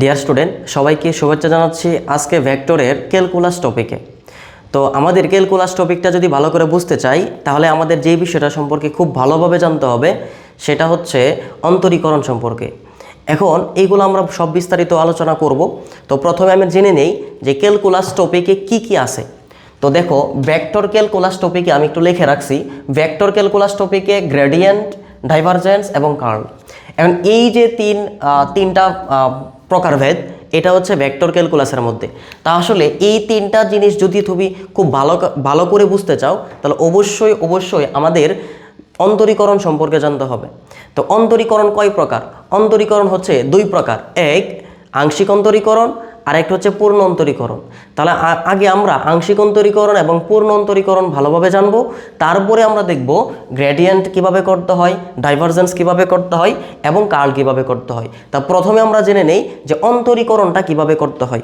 Dear student সবাইকে শুভেচ্ছা জানাচ্ছি আজকে ভেক্টরের ক্যালকুলাস টপিকে তো আমাদের ক্যালকুলাস টপিকটা যদি ভালো করে বুঝতে চাই, তাহলে আমাদের যেই বিষয়টা সম্পর্কে খুব ভালোভাবে জানতে হবে, সেটা হচ্ছে অন্তরীকরণ সম্পর্কে। এখন এইগুলো আমরা সব বিস্তারিত আলোচনা করব। তো প্রথমে আমি জেনে নেই যে ক্যালকুলাস টপিকে কি কি আছে। তো দেখো ভেক্টর ক্যালকুলাস টপিকে আমি একটু লিখে রাখছি। ভেক্টর ক্যালকুলাস টপিকে গ্রেডিয়েন্ট ডাইভারজেন্স এবং কার্ল এখন এই যে তিন তিনটা প্রকারভেদ, এটা হচ্ছে ভেক্টর ক্যালকুলাসের মধ্যে। তা আসলে এই তিনটা জিনিস যদি তুমি খুব ভালো ভালো করে বুঝতে চাও, তাহলে অবশ্যই অবশ্যই আমাদের অন্তরীকরণ সম্পর্কে জানতে হবে। তো অন্তরীকরণ কয় প্রকার? অন্তরীকরণ হচ্ছে দুই প্রকার। এক, আংশিক অন্তরীকরণ আর একটা হচ্ছে পূর্ণ অন্তরীকরণ। তাহলে আগে আমরা আংশিক অন্তরীকরণ এবং পূর্ণ অন্তরীকরণ ভালোভাবে জানব। তারপরে আমরা দেখব গ্রেডিয়েন্ট কীভাবে করতে হয় ডাইভারজেন্স কীভাবে করতে হয় এবং কার্ল কীভাবে করতে হয়। তা প্রথমে আমরা জেনে নেই যে অন্তরীকরণটা কীভাবে করতে হয়।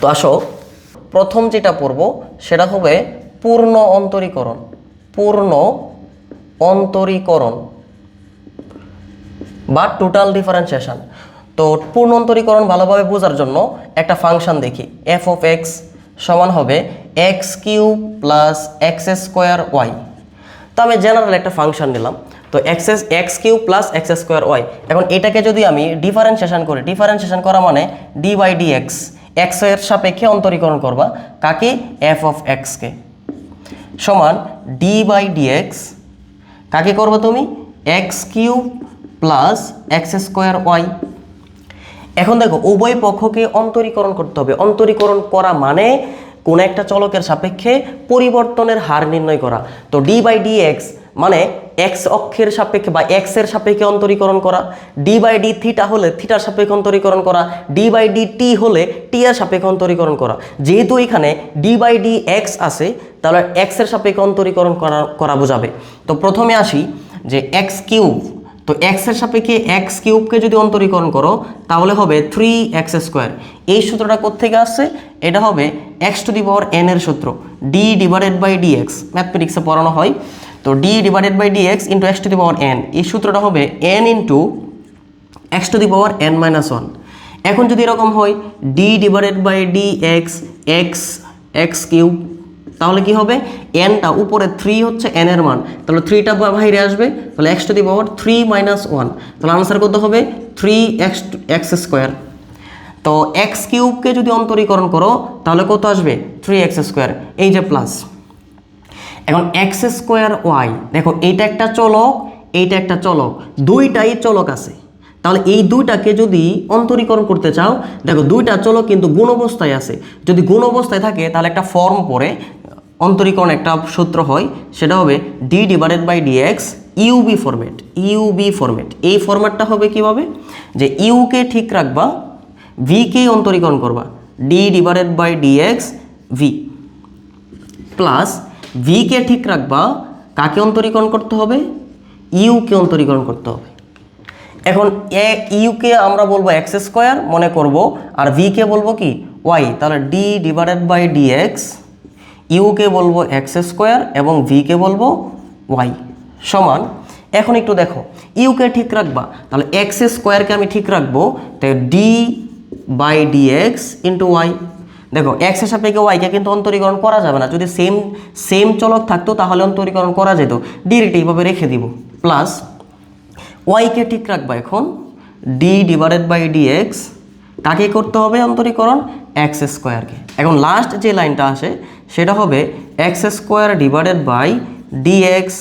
তো আসো, প্রথম যেটা পড়ব সেটা হবে পূর্ণ অন্তরীকরণ। পূর্ণ অন্তরীকরণ বা টোটাল ডিফারেন্সিয়েশন তো পূর্ণ অন্তরীকরণ ভালোভাবে বোঝার জন্য একটা ফাংশন দেখি। এফ অফ এক্স সমান হবে x cube plus x square y তো আমি জেনারেল একটা ফাংশন নিলাম। তো x s x cube plus x square y এখন এটাকে যদি আমি ডিফারেন্সিয়েশন করি ডিফারেন্সিয়েশন করা মানে ডি বাই ডি এক্স এক্সের সাপেক্ষে অন্তরীকরণ করবা কাকে এফ অফ এক্সকে সমান ডি বাই ডি এক্স কাকে করবে তুমি? X cube plus x square y এখন দেখো, উভয় পক্ষকে অন্তরীকরণ করতে হবে। অন্তরীকরণ করা মানে কোন একটা চলকের সাপেক্ষে পরিবর্তনের হার নির্ণয় করা। তো ডি বাই ডি এক্স মানে এক্স অক্ষের সাপেক্ষে বা এক্সের সাপেক্ষে অন্তরীকরণ করা। ডি বাই ডি থিটা হলে থিটার সাপেক্ষে অন্তরীকরণ করা। ডি বাই ডি টি হলে টি এর সাপেক্ষে অন্তরীকরণ করা। যেহেতু এখানে ডি বাই ডি এক্স আছে, তাহলে এক্সের সাপেক্ষে অন্তরীকরণ করা করা বোঝাবে। তো প্রথমে আসি যে এক্স কিউব তো এক্সের সাপেক্ষে এক্স কিউবকে যদি অন্তরীকরণ করো, তাহলে হবে থ্রি এক্স স্কোয়ার এই সূত্রটা কোথেকে আসছে? এটা হবে x to the power n এর সূত্র d divided by d x ম্যাথমেটিক্সে পড়ানো হয়। তো d divided by d x into x to the power n এই সূত্রটা হবে n into x to the power n minus one এখন যদি এরকম হয় d divided by d x x x cube তাহলে কি হবে? এনটা উপরে থ্রি হচ্ছে এন এর মান। তাহলে থ্রিটা বাইরে আসবে। তাহলে x to the power three minus one তাহলে আনসার কত হবে? থ্রি এক্স এক্স স্কোয়ার তো এক্স কিউবকে যদি অন্তরীকরণ করো, তাহলে কত আসবে? থ্রি এক্স স্কোয়ার এই যে প্লাস এখন এক্স স্কোয়ার ওয়াই দেখো, এইটা একটা চলক, এইটা একটা চলক। দুইটাই চলক আছে। তাহলে এই দুইটাকে যদি অন্তরীকরণ করতে চাও, দেখো দুইটা চলক কিন্তু গুণ অবস্থায় আছে। যদি গুণ অবস্থায় থাকে, তাহলে একটা ফর্ম পরে অন্তরীকরণ একটা সূত্র হয়, সেটা হবে d divided by d x u v format u v format এই ফরম্যাটটা হবে কীভাবে? যে ইউকে ঠিক রাখবা ভিকে অন্তরীকরণ করবা d divided by d x v plus V K ঠিক রাখবা, কাকে অন্তরীকরণ করতে হবে? ইউকে অন্তরীকরণ করতে হবে। এখন এ ইউকে আমরা বলব এক্স স্কোয়ার মনে করব, আর ভিকে বলব কি? ওয়াই তাহলে ডি ডিভাইডেড বাই ডিএক্স ইউকে বলব এক্স স্কোয়ার এবং ভিকে বলব ওয়াই সমান। এখন একটু দেখো ইউকে ঠিক রাখবা? তাহলে এক্স স্কোয়ারকে আমি ঠিক রাখব তাই d by d x into y দেখো, এক্সের সাপেক্ষে ওয়াইকে কিন্তু অন্তরীকরণ করা যাবে না। যদি সেম সেম চলক থাকতো, তাহলে অন্তরীকরণ করা যেত। ডিরেক্ট এইভাবে রেখে দিব। প্লাস ওয়াইকে ঠিক রাখবা এখন ডি ডিভাইডেড বাই ডিএক্স কাকে করতে হবে অন্তরীকরণ এক্স স্কোয়ারকে। এখন লাস্ট যে লাইনটা আসে, সেটা হবে x square divided by d x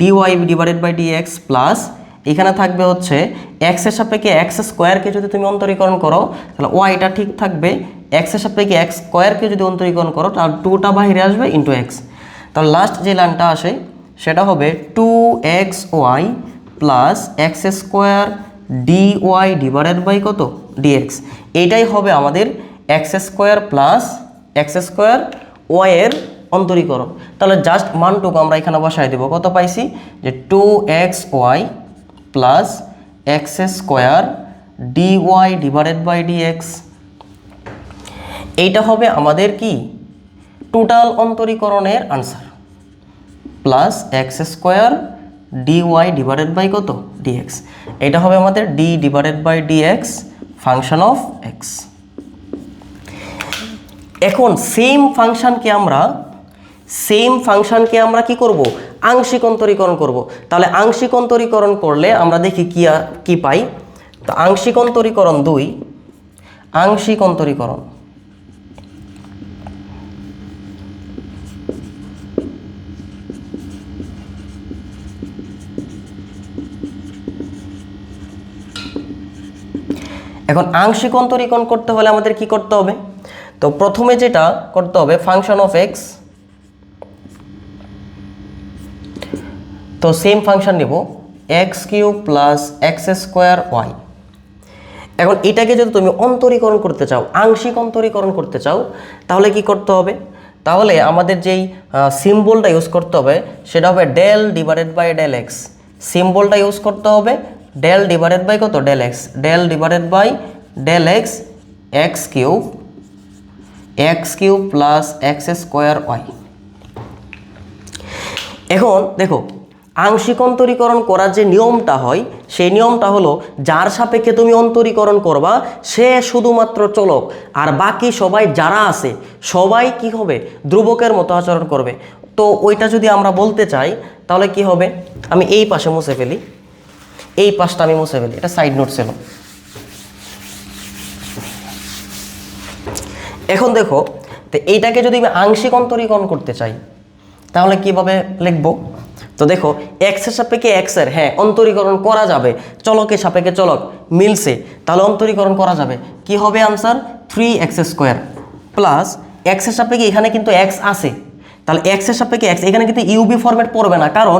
d y divided by d x plus এখানে থাকবে হচ্ছে এক্সের সাপেক্ষে এক্স স্কোয়ারকে যদি তুমি অন্তরীকরণ করো, তাহলে ওয়াইটা ঠিক থাকবে এক্সের সাপেক্ষে এক্স স্কোয়ারকে যদি অন্তরীকরণ করো, তাহলে টুটা বাইরে আসবে ইন্টু এক্স তাহলে লাস্ট যে লাইনটা আসে, সেটা হবে two x y plus x square d y divided by কত? ডিএক্স এইটাই হবে আমাদের x square plus x square ওয়াইয়ের অন্তরীকরণ। তাহলে জাস্ট মানটুকু আমরা এখানে বসাই দেবো। কত পাইছি? যে two x y plus x square d y divided by d x এইটা হবে আমাদের কি? Total অন্তরীকরণের answer plus x square d y divided by কত? ডিএক্স এটা হবে আমাদের d divided by d x function of x এখন সেম ফাংশনকে আমরা সেম ফাংশনকে আমরা কি করব? আংশিক অন্তরীকরণ করব। তাহলে আংশিক অন্তরীকরণ করলে আমরা দেখি কি কি পাই? তো আংশিক অন্তরীকরণ দুই, আংশিক অন্তরীকরণ। এখন আংশিক অন্তরীকরণ করতে হলে আমাদের কি করতে হবে? তো প্রথমে যেটা করতে হবে ফাংশন অফ এক্স তো সেম ফাংশন নেব x cube plus x square y এখন এটাকে যদি তুমি অন্তরীকরণ করতে চাও, আংশিক অন্তরীকরণ করতে চাও, তাহলে কি করতে হবে? তাহলে আমাদের যেই সিম্বলটা ইউজ করতে হবে, সেটা হবে del divided by del x সিম্বলটা use করতে হবে ডেল ডিভাইডেড বাই কত? Del x del divided by del x x cube x cube plus x square y এখন দেখো, আংশিক অন্তরীকরণ করার যে নিয়মটা হয়, সেই নিয়মটা হলো, যার সাপেক্ষে তুমি অন্তরীকরণ করবা, সে শুধুমাত্র চলক, আর বাকি সবাই যারা আছে, সবাই কি হবে? ধ্রুবকের মতো আচরণ করবে। তো ওইটা যদি আমরা বলতে চাই, তাহলে কি হবে? আমি এই পাশে মুছে ফেলি। এই পাশটা আমি মুছে ফেলি, এটা সাইড নোট ছিল। এখন দেখো, তো এইটাকে যদি আমি আংশিক অন্তরীকরণ করতে চাই, তাহলে কীভাবে লিখব? তো দেখো এক্সের সাপেক্ষে এক্সের হ্যাঁ অন্তরীকরণ করা যাবে। চলকের সাপেক্ষে চলক মিলছে, তাহলে অন্তরীকরণ করা যাবে। কি হবে answer three x square plus এক্সের সাপেক্ষে এখানে কিন্তু এক্স আছে। তাহলে এক্সের সাপেক্ষে এক্স এখানে কিন্তু ইউবি ফরম্যাট পড়বে না, কারণ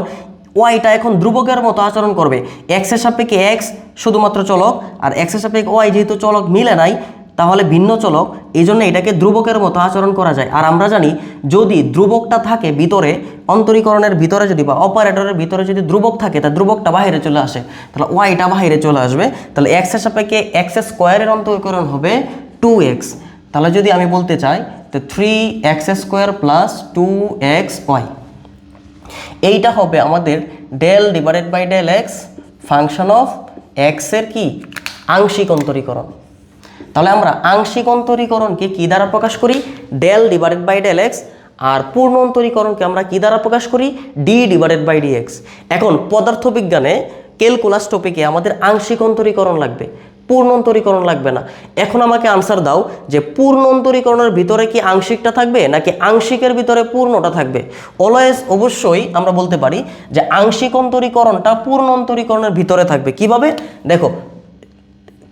ওয়াইটা এখন ধ্রুবকের মতো আচরণ করবে। এক্সের সাপেক্ষে এক্স শুধুমাত্র চলক, আর এক্সের সাপেক্ষে ওয়াই যেহেতু চলক মিলে নাই, তাহলে ভিন্ন চলক এই জন্য এটাকে ধ্রুবকের মতো আচরণ করা যায়। আর আমরা জানি, যদি ধ্রুবকটা থাকে ভিতরে, অন্তরীকরণের ভিতরে যদি বা অপারেটরের ভিতরে যদি ধ্রুবক থাকে, তা ধ্রুবকটা বাইরে চলে আসে। তাহলে ওয়াইটা বাইরে চলে আসবে। তাহলে এক্সের সাপেক্ষে এক্স স্কোয়ারের অন্তরীকরণ হবে টু এক্স তাহলে যদি আমি বলতে চাই, তো three x square plus two x y এইটা হবে আমাদের del divided by del x function of এক্সের কি? আংশিক অন্তরীকরণ। তাহলে আমরা আংশিক অন্তরীকরণকে কি দ্বারা প্রকাশ করি? Del divided by del x আর পূর্ণ অন্তরীকরণকে আমরা কি দ্বারা প্রকাশ করি? D divided by d x এখন পদার্থবিজ্ঞানে ক্যালকুলাস টপিকে আমাদের আংশিক অন্তরীকরণ লাগবে। পূর্ণ অন্তরীকরণ লাগবে না। এখন আমাকে আনসার দাও যে পূর্ণ অন্তরীকরণের ভিতরে কি আংশিকটা থাকবে নাকি আংশিকের ভিতরে পূর্ণটা থাকবে। অলওয়েজ অবশ্যই আমরা বলতে পারি যে আংশিক অন্তরীকরণটা পূর্ণ অন্তরীকরণের ভিতরে থাকবে। কীভাবে? দেখো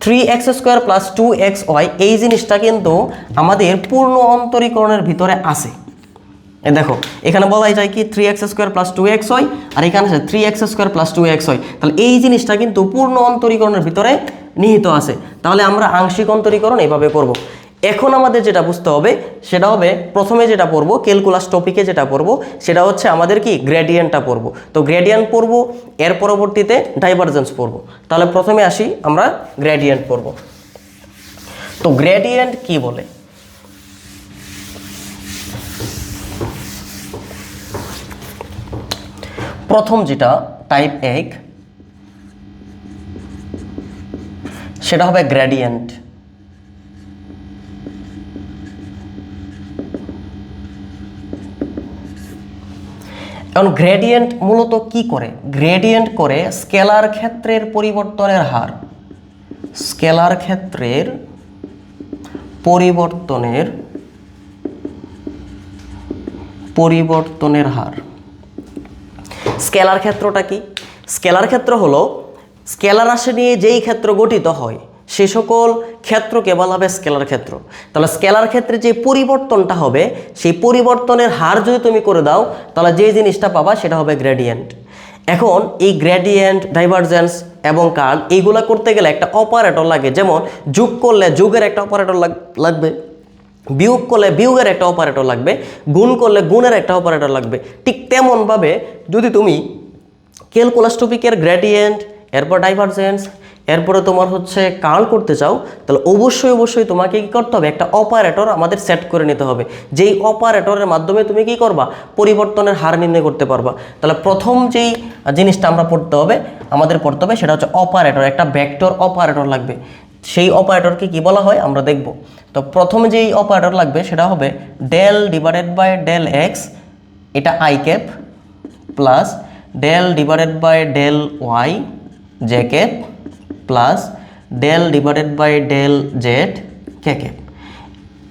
three x square plus two x y এই জিনিসটা কিন্তু আমাদের পূর্ণ অন্তরীকরণের ভিতরে এ দেখো, এখানে বলাই যায় কি three x square plus two x y আর এখানে আছে three x square plus two x y তাহলে এই জিনিসটা কিন্তু পূর্ণ অন্তরীকরণের ভিতরে নিহিত আছে। তাহলে আমরা আংশিক অন্তরীকরণ এভাবে করব। এখন আমাদের যেটা বুঝতে হবে, সেটা হবে প্রথমে যেটা পড়ব ক্যালকুলাস টপিকে যেটা পড়ব, সেটা হচ্ছে আমাদের কি গ্রেডিয়েন্টটা পড়ব। তো গ্রেডিয়েন্ট পড়ব, এর পরবর্তীতে ডাইভারজেন্স পড়ব। তাহলে প্রথমে আসি আমরা গ্রেডিয়েন্ট পড়ব। তো গ্রেডিয়েন্ট কি বলে? প্রথম যেটা টাইপ এক, সেটা হবে গ্রেডিয়েন্ট এখন গ্রেডিয়েন্ট মূলত কি করে? গ্রেডিয়েন্ট করে স্কেলার ক্ষেত্রের পরিবর্তনের হার। স্কেলার ক্ষেত্রের পরিবর্তনের পরিবর্তনের হার। স্কেলার ক্ষেত্রটা কি? স্কেলার ক্ষেত্র হলো, স্কেলার রাশি নিয়ে যেই ক্ষেত্র গঠিত হয়, সে সকল ক্ষেত্রকে বলা হবে স্কেলার ক্ষেত্র। তাহলে স্কেলার ক্ষেত্রে যে পরিবর্তনটা হবে, সেই পরিবর্তনের হার যদি তুমি করে দাও, তাহলে যে জিনিসটা পাবা সেটা হবে গ্রেডিয়েন্ট এখন এই গ্রেডিয়েন্ট ডাইভারজেন্স এবং কার্ল, এইগুলা করতে গেলে একটা অপারেটর লাগে। যেমন, যোগ করলে যোগের একটা অপারেটর লাগবে। বিয়োগ করলে বিয়োগের একটা অপারেটর লাগবে, গুণ করলে গুণের একটা অপারেটর লাগবে। ঠিক তেমনভাবে যদি তুমি ক্যালকুলাস টপিকের এরপর ডাইভারজেন্স এরপরে তোমার হচ্ছে কার্ল করতে চাও, তাহলে অবশ্যই অবশ্যই তোমাকে কী করতে হবে? একটা অপারেটর আমাদের সেট করে নিতে হবে। যেই অপারেটরের মাধ্যমে তুমি কি করবা? পরিবর্তনের হার নির্ণয় করতে পারবা। তাহলে প্রথম যেই জিনিসটা আমরা পড়তে হবে, আমাদের পড়তে হবে, সেটা হচ্ছে অপারেটর একটা ভেক্টর অপারেটর লাগবে। সেই অপারেটরকে কি বলা হয়? আমরা দেখব। তো প্রথমে যেই অপারেটর লাগবে সেটা হবে del divided by del x, এটা i cap, plus del divided by del y, j cap, plus del divided by del z, k cap.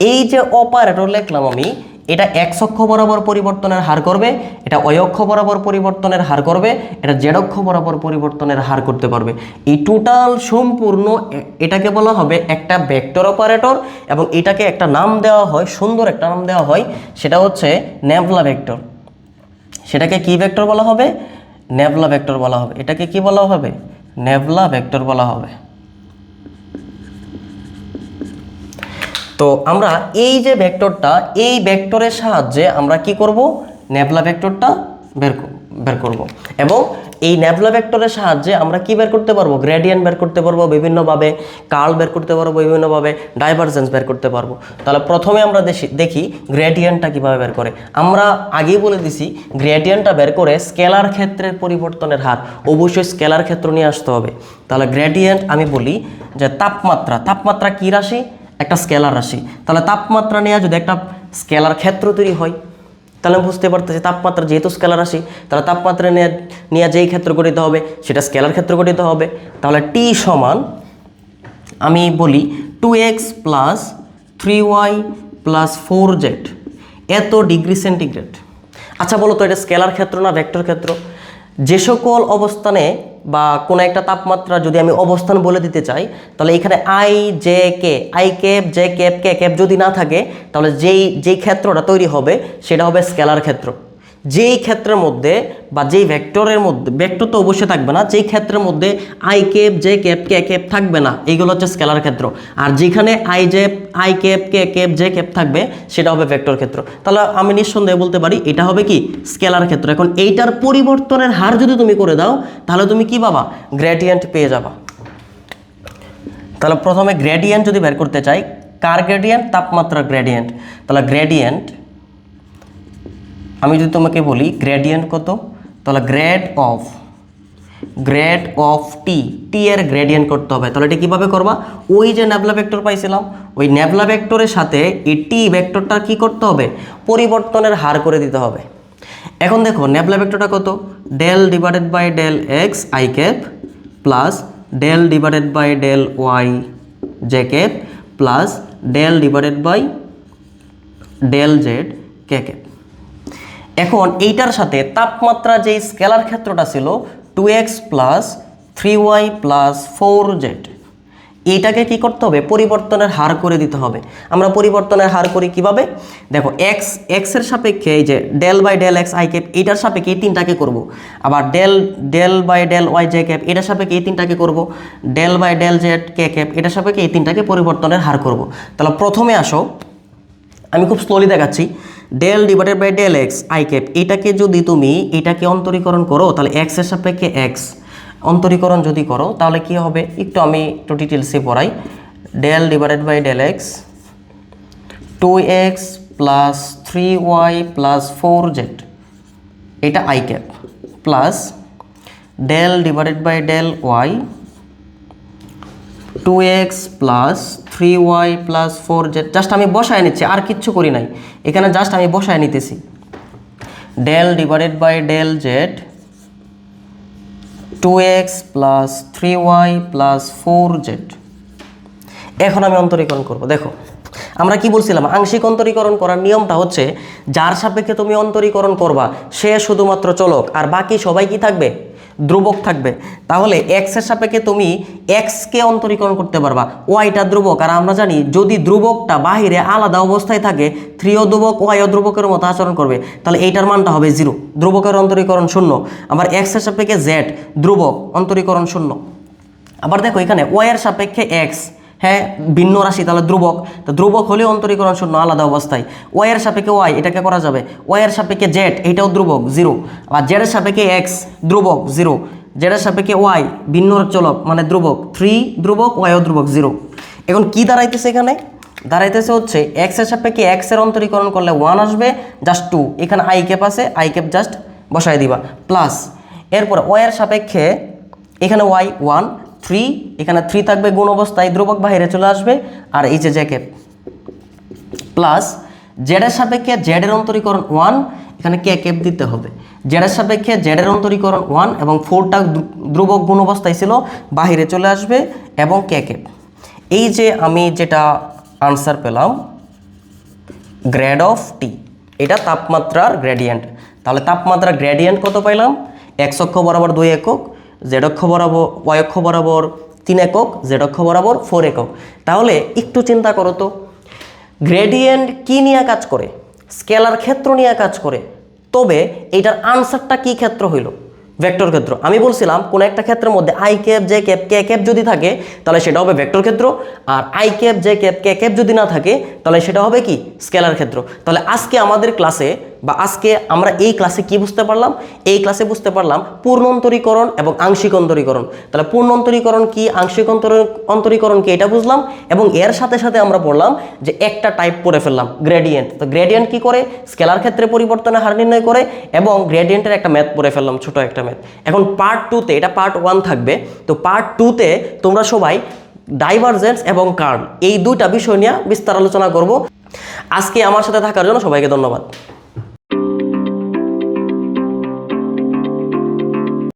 এই যে অপারেটর লিখলাম আমি এটা এক্স অক্ষ বরাবর পরিবর্তনের হার করবে, এটা অক্ষ বরাবর পরিবর্তনের হার করবে, এটা জেড অক্ষ বরাবর পরিবর্তনের হার করতে পারবে। এই টোটাল সম্পূর্ণ এটাকে বলা হবে একটা ভেক্টর অপারেটর এবং এটাকে একটা নাম দেওয়া হয়, সুন্দর একটা নাম দেওয়া হয়, সেটা হচ্ছে ন্যাভলা ভেক্টর সেটাকে কি ভেক্টর বলা হবে? নেভলা ভেক্টর বলা হবে। এটাকে কি বলা হবে? নেভলা ভেক্টর বলা হবে। তো আমরা এই যে ভেক্টরটা এই ভেক্টরের সাহায্যে আমরা কি করব? নেভলা ভেক্টরটা বের বের করব। এবং এই নেভলা ভেক্টরের সাহায্যে আমরা কি বের করতে পারব? গ্রেডিয়েন্ট বের করতে পারব, বিভিন্নভাবে। কার্ল বের করতে পারব, বিভিন্নভাবে। ডাইভারজেন্স বের করতে পারব। তাহলে প্রথমে আমরা দেখি দেখি গ্রেডিয়েন্টটা কীভাবে বের করে। আমরা আগেই বলে দিছি গ্রেডিয়েন্টটা বের করে স্কেলার ক্ষেত্রের পরিবর্তনের হার। অবশ্যই স্কেলার ক্ষেত্র নিয়ে আসতে হবে। তাহলে গ্রেডিয়েন্ট আমি বলি যে তাপমাত্রা। তাপমাত্রা কী রাশি? একটা স্কেলার রাশি তাহলে তাপমাত্রা নেওয়া যদি একটা স্কেলার ক্ষেত্র তৈরি হয়, তাহলে বুঝতে পারতেছি তাপমাত্রা যেহেতু স্কেলার রাশি তাহলে তাপমাত্রা নেওয়া নিয়ে যেই ক্ষেত্র গঠিত হবে, সেটা স্কেলার ক্ষেত্র গঠিত হবে। তাহলে টি সমান, আমি বলি two x plus three y plus four z এত ডিগ্রি সেন্টিগ্রেড। আচ্ছা বলো তো, এটা স্কেলার ক্ষেত্র না ভেক্টর ক্ষেত্র? যে সকল অবস্থানে বা কোনো একটা তাপমাত্রা যদি আমি অবস্থান বলে দিতে চাই, তাহলে এখানে i j k i cap j cap k cap যদি না থাকে, তাহলে যেই যেই ক্ষেত্রটা তৈরি হবে, সেটা হবে স্কেলার ক্ষেত্র। যেই ক্ষেত্রের মধ্যে বা যেই ভেক্টরের মধ্যে, ভেক্টর তো অবশ্যই থাকবে না, যেই ক্ষেত্রের মধ্যে I cap J cap K cap থাকবে না, এইগুলো হচ্ছে স্কেলার ক্ষেত্র। আর যেখানে i j i cap k cap j cap থাকবে, সেটা হবে ভেক্টর ক্ষেত্র। তাহলে আমি নিঃসন্দেহে বলতে পারি, এটা হবে কি? স্কেলার ক্ষেত্র। এখন এইটার পরিবর্তনের হার যদি তুমি করে দাও, তাহলে তুমি কি পাবা? গ্রেডিয়েন্ট পেয়ে যাবা। তাহলে প্রথমে গ্রেডিয়েন্ট যদি বের করতে চাই, কার গ্রেডিয়েন্ট তাপমাত্রা গ্রেডিয়েন্ট তাহলে গ্রেডিয়েন্ট আমি যদি তোমাকে বলি গ্রেডিয়েন্ট কত? তাহলে grad of grad of t t এর গ্রেডিয়েন্ট করতে হবে। তাহলে এটা কীভাবে করবা? ওই যে ন্যাবলা ভেক্টর পাইছিলাম, ওই ন্যাবলা ভেক্টরের সাথে এই টি ভেক্টরটা কী করতে হবে? পরিবর্তনের হার করে দিতে হবে। এখন দেখো ন্যাবলা ভেক্টরটা কত? Del divided by del x i cap plus del divided by del y j cap plus del divided by del z k cap এখন এইটার সাথে তাপমাত্রা যেই স্কেলার ক্ষেত্রটা ছিল two x plus three y plus four z এইটাকে কি করতে হবে? পরিবর্তনের হার করে দিতে হবে। আমরা পরিবর্তনের হার করি কীভাবে? দেখো এক্স এক্সের সাপেক্ষে এই যে del by del x i cap এইটার সাপেক্ষে এই তিনটাকে করব। আবার del del by del y j cap এটার সাপেক্ষে এই তিনটাকে করব। Del by del z k cap এটার সাপেক্ষে এই তিনটাকে পরিবর্তনের হার করব। তাহলে প্রথমে আসো, আমি খুব স্লোলি দেখাচ্ছি। Del divided by del x i cap এটাকে যদি তুমি এটাকে অন্তরীকরণ করো, তাহলে এক্সের সাপেক্ষে এক্স অন্তরীকরণ যদি করো, তাহলে কি হবে? একটু আমি একটু ডিটেলসে পড়াই। Del divided by del x two x plus three y plus four z এটা i cap plus del divided by del y two x plus three y plus four z just আমি বসায় নিচ্ছি, আর কিচ্ছু করি নাই। এখানে জাস্ট আমি বসায় নিতেছি। Del divided by del z two x plus three y plus four z এখন আমি অন্তরীকরণ করব, দেখো। আমরা কি বলছিলাম? আংশিক অন্তরীকরণ করার নিয়মটা হচ্ছে, যার সাপেক্ষে তুমি অন্তরীকরণ করবা, সে শুধুমাত্র চলক, আর বাকি সবাই কি থাকবে? ধ্রুবক থাকবে। তাহলে এক্সের সাপেক্ষে তুমি এক্সকে অন্তরীকরণ করতে পারবা। ওয়াইটা ধ্রুবক। আর আমরা জানি যদি ধ্রুবকটা বাহিরে আলাদা অবস্থায় থাকে থ্রিও ধ্রুবক ওয়াইও ধ্রুবকের মতো আচরণ করবে। তাহলে এইটার মানটা হবে জিরো ধ্রুবকের অন্তরীকরণ শূন্য। আবার এক্সের সাপেক্ষে জেড ধ্রুবক, অন্তরীকরণ শূন্য। আবার দেখো এখানে ওয়াই এর সাপেক্ষে এক্স হ্যাঁ ভিন্ন রাশি, তাহলে ধ্রুবক। তো ধ্রুবক হলেও অন্তরীকরণ শূন্য, আলাদা অবস্থায়। ওয়াই এর সাপেক্ষে ওয়াই এটাকে করা যাবে? ওয়াই এর সাপেক্ষে জেড এটাও ধ্রুবক জিরো আর জেডের সাপেক্ষে এক্স ধ্রুবক জিরো জেডের সাপেক্ষে ওয়াই ভিন্ন চলক মানে ধ্রুবক। থ্রি ধ্রুবক ওয়াইও ধ্রুবক জিরো এখন কি দাঁড়াইতেছে এখানে? দাঁড়াইতেছে হচ্ছে এক্সের সাপেক্ষে এক্সের অন্তরীকরণ করলে ওয়ান আসবে জাস্ট টু এখানে আই ক্যাপ আছে আই ক্যাপ জাস্ট বসাই দিবা। প্লাস এরপরে ওয়াইয়ের সাপেক্ষে এখানে ওয়াই ওয়ান থ্রি এখানে থ্রি থাকবে গুণ অবস্থায়, ধ্রুবক বাইরে চলে আসবে, আর এই যে জ্যাকেট প্লাস জেডের সাপেক্ষে জেডের অন্তরীকরণ ওয়ান এখানে কে ক্যাপ দিতে হবে। জেডের সাপেক্ষে জেডের অন্তরীকরণ ওয়ান এবং ফোরটা ধ্রুবক গুণ অবস্থায় ছিল, বাহিরে চলে আসবে এবং কে ক্যাপ এই যে আমি যেটা আনসার পেলাম গ্রেড অফ টি এটা তাপমাত্রার গ্রেডিয়েন্ট তাহলে তাপমাত্রার গ্রেডিয়েন্ট কত পাইলাম? এক অক্ষ বরাবর দুই একক জেড অক্ষ বরাবর, ওয়াই অক্ষ বরাবর, তিন একক, জেড অক্ষ বরাবর, ফোর একক। তাহলে একটু চিন্তা করো তো। গ্রেডিয়েন্ট কী নিয়ে কাজ করে? স্কেলার ক্ষেত্র নিয়ে কাজ করে। তবে এটার আনসারটা কি ক্ষেত্র হইল? ভেক্টর ক্ষেত্র। আমি বলছিলাম, কোন একটা ক্ষেত্রের মধ্যে i cap j cap k cap যদি থাকে, তাহলে সেটা হবে ভেক্টর ক্ষেত্র। আর i cap j cap k cap যদি না থাকে, তাহলে সেটা হবে কি? স্কেলার ক্ষেত্র। তাহলে আজকে আমাদের ক্লাসে বা আজকে আমরা এই ক্লাসে কি বুঝতে পারলাম? এই ক্লাসে বুঝতে পারলাম পূর্ণ অন্তরীকরণ এবং আংশিক অন্তরীকরণ তাহলে পূর্ণ অন্তরীকরণ কি আংশিক অন্তর- অন্তরীকরণ কি এটা বুঝলাম এবং এর সাথে সাথে আমরা পড়লাম যে একটা টাইপ পড়ে ফেললাম গ্রেডিয়েন্ট তো গ্রেডিয়েন্ট কি করে? স্কেলার ক্ষেত্রে পরিবর্তনের হার নির্ণয় করে এবং গ্রেডিয়েন্টের একটা ম্যাথ পড়ে ফেললাম, ছোট একটা ম্যাথ এখন পার্ট টুতে এটা পার্ট ওয়ান থাকবে, তো পার্ট টুতে তোমরা সবাই ডাইভারজেন্স এবং কার্ল এই দুইটা বিষয় নিয়ে বিস্তার আলোচনা করব। আজকে আমার সাথে থাকার জন্য সবাইকে ধন্যবাদ।